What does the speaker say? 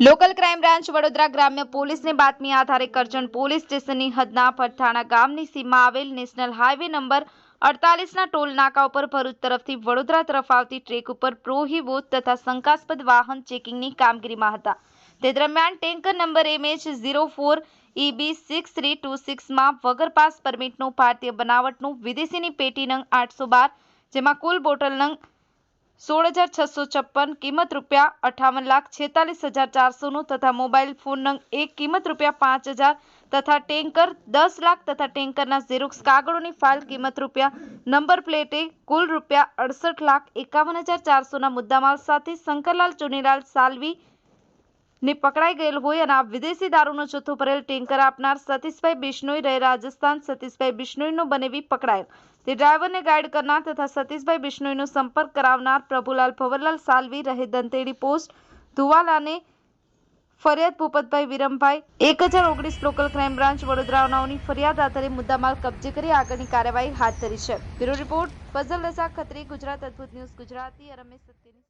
Local crime branch Vadodara ગ્રામ્ય પોલીસની બાતમી આધારે કરજણ પોલીસ સ્ટેશનની હદના ફરથાણા ગામની સીમમાં આવેલ નેશનલ હાઈવે નંબર અડતાલીસના ટોલ નાકા ઉપર ભરૂચ તરફથી વડોદરા તરફ આવતી ટ્રેક ઉપર પ્રોહિબોટ તથા શંકાસ્પદ વાહન ચેકિંગની કામગીરીમાં હતા. તે દરમિયાન tanker number MH zero four EB six three two સિક્સમાં વગર પાસ પરમિટનું ભારતીય બનાવટનું વિદેશીની પેટી નંગ આઠસો બાર, જેમાં કુલ બોટલ નંગ સોળ હજાર છસો છપ્પન કિંમત રૂપિયા અઠાવન લાખ છેતાલીસ હજાર ચારસોનું તથા મોબાઈલ ફોન નંગ એક કિંમત રૂપિયા પાંચ હજાર તથા ટેન્કર દસ લાખ તથા ટેન્કરના ઝેરોક્સ કાગળોની ફાઇલ કિંમત રૂપિયા નંબર પ્લેટે કુલ રૂપિયા અડસઠ લાખ એકાવન હજાર ચારસોના મુદ્દામાલ સાથે શંકરલાલ ચુનીલાલ સાલવી ને પકડાઈ ગયેલ હોય અને આ વિદેશી દારૂનો જથ્થો ભરેલ ટેન્કર આપનાર સતીશભાઈ બિશ્નોઈ રહે રાજસ્થાન. સતીશભાઈ બિશ્નોઈનો બનેવી પકડાયેલ તે ડ્રાઈવરને ગાઈડ કરનાર તથા સતીશભાઈ બિશ્નોઈનો સંપર્ક કરાવનાર પ્રભુલાલ ભવરલાલ સાલવી રહે દંતેડી પોસ્ટ ધુવાલાને ફરિયાદ ભૂપતભાઈ વિરમભાઈ. એક હજાર ઓગણીસ લોકલ ક્રાઇમ બ્રાન્ચ વડોદરાનાઓની ફરિયાદ આધારે મુદ્દામાલ કબજે કરી આગળની કાર્યવાહી હાથ ધરી છે. Bureau report, Fazal Raza Khatri, Gujarat Adbhut news, Gujarati Ramesh સત્યની